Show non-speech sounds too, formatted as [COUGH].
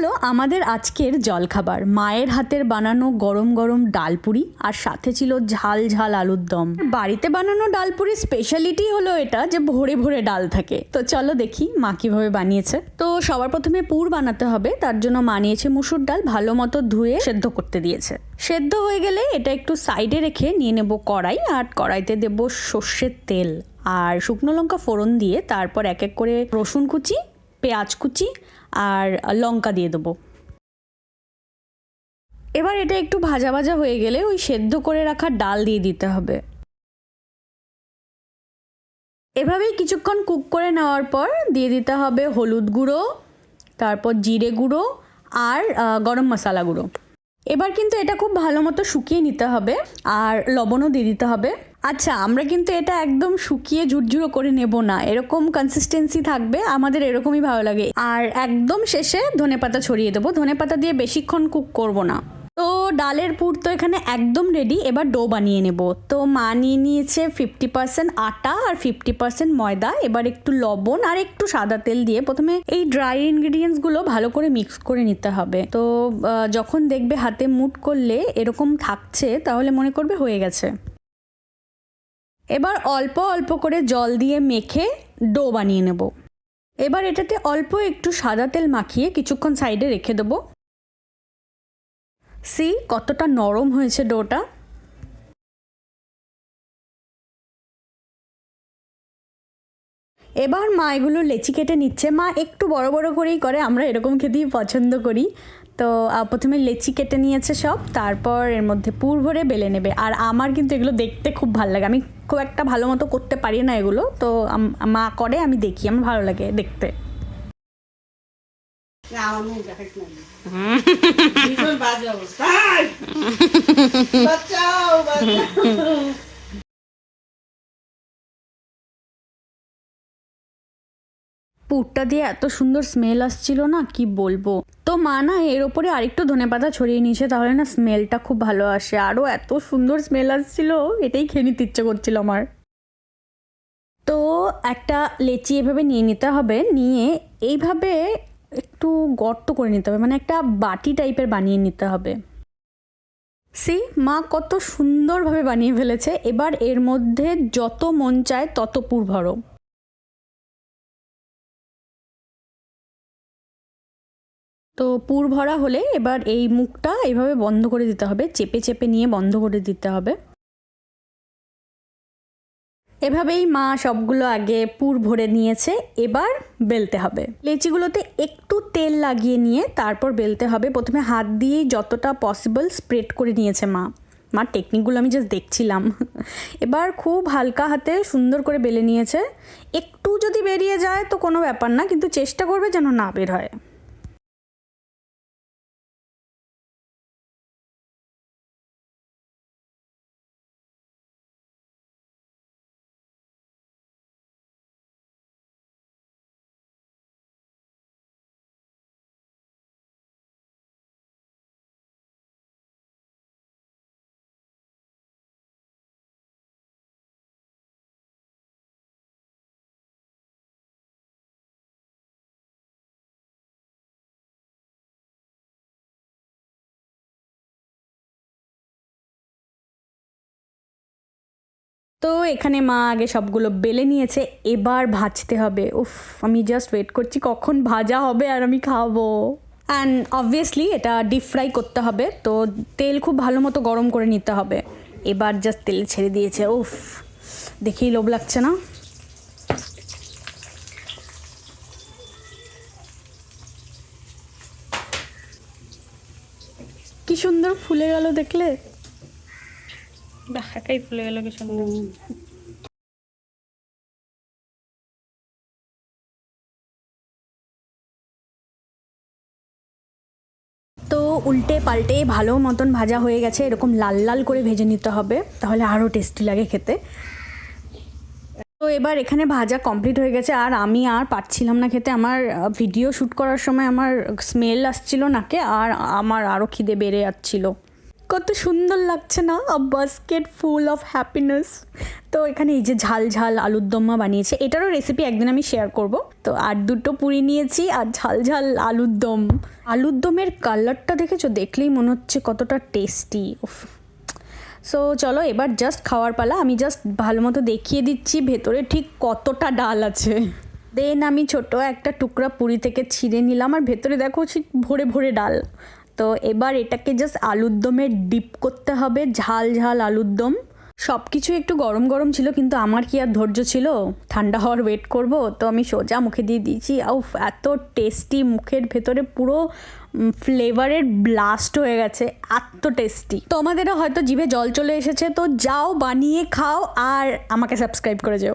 হলো আমাদের আজকের জলখাবার। মায়ের হাতের বানানো গরম গরম ডালপুরি আর সাথে ছিল ঝাল ঝাল আলুর দম। বাড়িতে বানানো ডালপুরি স্পেশালিটি হলো এটা যে ভরে ভরে ডাল থাকে। তো চলো দেখি মা কীভাবে বানিয়েছে। তো সবার প্রথমে পুর বানাতে হবে, তার জন্য মা নিয়েছে মুসুর ডাল ভালো মতো ধুয়ে সেদ্ধ করতে দিয়েছে। সেদ্ধ হয়ে গেলে এটা একটু সাইডে রেখে নিয়ে নেব কড়াই আর কড়াইতে দেব সর্ষের তেল। আর শুকনো লঙ্কা ফোড়ন দিয়ে তারপর এক এক করে রসুন কুচি, পেঁয়াজ কুচি আর লঙ্কা দিয়ে দেবো। এবার এটা একটু ভাজা ভাজা হয়ে গেলে ওই সেদ্ধ করে রাখা ডাল দিয়ে দিতে হবে। এভাবেই কিছুক্ষণ কুক করে নেওয়ার পর দিয়ে দিতে হবে হলুদ গুঁড়ো, তারপর জিরে গুঁড়ো আর গরম মশলা গুঁড়ো। এবার কিন্তু এটা খুব ভালো মতো শুকিয়ে নিতে হবে আর লবণও দিয়ে দিতে হবে। আচ্ছা আমরা কিন্তু এটা একদম শুকিয়ে ঝুরঝুরো করে নেব না। এরকম কনসিস্টেন্সি থাকবে, আমাদের এরকমই ভালো লাগে। আর একদম শেষে ধনেপাতা ছড়িয়ে দেবো। ধনেপাতা দিয়ে বেশিক্ষণ কুক করব না। তো ডালের পুর তো এখানে একদম রেডি এবার ডো বানিয়ে নেব। তো মা নিয়ে নিয়েছে ফিফটি পার্সেন্ট আটা আর ফিফটি পার্সেন্ট ময়দা। এবার একটু লবণ আর একটু সাদা তেল দিয়ে প্রথমে এই ড্রাই ইনগ্রিডিয়েন্টসগুলো ভালো করে মিক্স করে নিতে হবে। তো যখন দেখবে হাতে মুট করলে এরকম থাকছে, তাহলে মনে করবে হয়ে গেছে। এবার অল্প অল্প করে জল দিয়ে মেখে ডো বানিয়ে নেব। এবার এটাতে অল্প একটু সাদা তেল মাখিয়ে কিছুক্ষণ সাইডে রেখে দেবো। সি, কতটা নরম হয়েছে ডোটা। এবার মা এগুলো লেচি কেটে নিচ্ছে। মা একটু বড় বড় করেই করে, আমরা এরকম খেতেই পছন্দ করি। তো প্রথমে লেচি কেটে নিয়েছে সব তারপর এর মধ্যে পুর ভরে বেলে নেবে। আর আমার কিন্তু এগুলো দেখতে খুব ভালো লাগে। আমি খুব একটা ভালো মতো করতে পারি না এগুলো তো আম- মা করে আমি দেখি আমার ভালো লাগে দেখতে। বাজে অবস্থা। [LAUGHS] পুরটা দিয়ে এত সুন্দর স্মেল আসছিল না? কি বলব? তো মা না এর ওপরে আরেকটু ধনেপাতা ছড়িয়ে নিয়েছে, তাহলে না স্মেলটা খুব ভালো আসে। আরও এত সুন্দর স্মেল আসছিল, এটাই খেয়ে নিতে ইচ্ছে করছিল আমার। তো একটা লেচি এভাবে নিয়ে নিতে হবে, নিয়ে এইভাবে একটু গর্ত করে নিতে হবে মানে একটা বাটি টাইপের বানিয়ে নিতে হবে। সি, মা কত সুন্দরভাবে বানিয়ে ফেলেছে, এবার এর মধ্যে যত মন চায় তত পুর ভরো। তো পুর ভরা হলে এবার এই মুখটা এইভাবে বন্ধ করে দিতে হবে, চেপে চেপে নিয়ে বন্ধ করে দিতে হবে। এভাবেই মা সবগুলো আগে পুর ভরে নিয়েছে, এবার বেলতে হবে। লেচিগুলোতে একটু তেল লাগিয়ে নিয়ে তারপর বেলতে হবে। প্রথমে হাত দিয়েই যতটা পসিবল স্প্রেড করে নিয়েছে মা। মার টেকনিকগুলো আমি জাস্ট দেখছিলাম। এবার খুব হালকা হাতে সুন্দর করে বেলে নিয়েছে। একটু যদি বেরিয়ে যায় তো কোনো ব্যাপার না, কিন্তু চেষ্টা করবে যেন না বের হয়। তো এখানে মা আগে সবগুলো বেলে নিয়েছে, এবার ভাজতে হবে। উফ, আমি জাস্ট ওয়েট করছি কখন ভাজা হবে আর আমি খাব। অ্যান্ড অবভিয়াসলি এটা ডিপ ফ্রাই করতে হবে, তো তেল খুব ভালো মতো গরম করে নিতে হবে। এবার জাস্ট তেল ছেড়ে দিয়েছে, উফ, দেখেই লোভ লাগছে না? কি সুন্দর ফুলে গেল দেখলে। ফুলে গেল কি সুন্দর। তো উল্টে পাল্টে ভালো মতন ভাজা হয়ে গেছে এরকম লাল লাল করে ভেজে নিতে হবে তাহলে আরও টেস্টি লাগে খেতে। তো এবার এখানে ভাজা কমপ্লিট হয়ে গেছে আর আমি আর পাচ্ছিলাম না খেতে। আমার ভিডিও শ্যুট করার সময় আমার স্মেল আসছিল নাকে আর আমার আরও খিদে বেড়ে যাচ্ছিল। কত সুন্দর লাগছে না? A basket full of happiness তো এখানে এই যে ঝাল ঝাল আলুর দম্মা বানিয়েছে, এটারও রেসিপি একদিন আমি শেয়ার করব। তো আর দুটো পুরি নিয়েছি আর ঝাল ঝাল আলুর দম। আলুর দমের কালারটা দেখেছ? দেখলেই মনে হচ্ছে কতটা টেস্টি সো চলো এবার জাস্ট খাওয়ার পালা, আমি জাস্ট ভালো মতো দেখিয়ে দিচ্ছি, ভেতরে ঠিক কতটা ডাল আছে। দেন আমি ছোট একটা টুকরা পুরি থেকে ছিঁড়ে নিলাম, আর ভেতরে দেখো ভরে ভরে ডাল। তো এবার এটাকে জাস্ট আলুর দমে ডিপ করতে হবে, ঝাল ঝাল আলুর দম। সব কিছু একটু গরম গরম ছিল, কিন্তু আমার কি আর ধৈর্য ছিল? ঠান্ডা হওয়ার ওয়েট করব, তো আমি সোজা মুখে দিয়ে দিয়েছি। আউফ এত টেস্টি মুখের ভেতরে পুরো ফ্লেভারের ব্লাস্ট হয়ে গেছে, এত টেস্টি তোমাদেরও হয়তো জিভে জল চলে এসেছে, তো যাও বানিয়ে খাও, আর আমাকে সাবস্ক্রাইব করে যেও।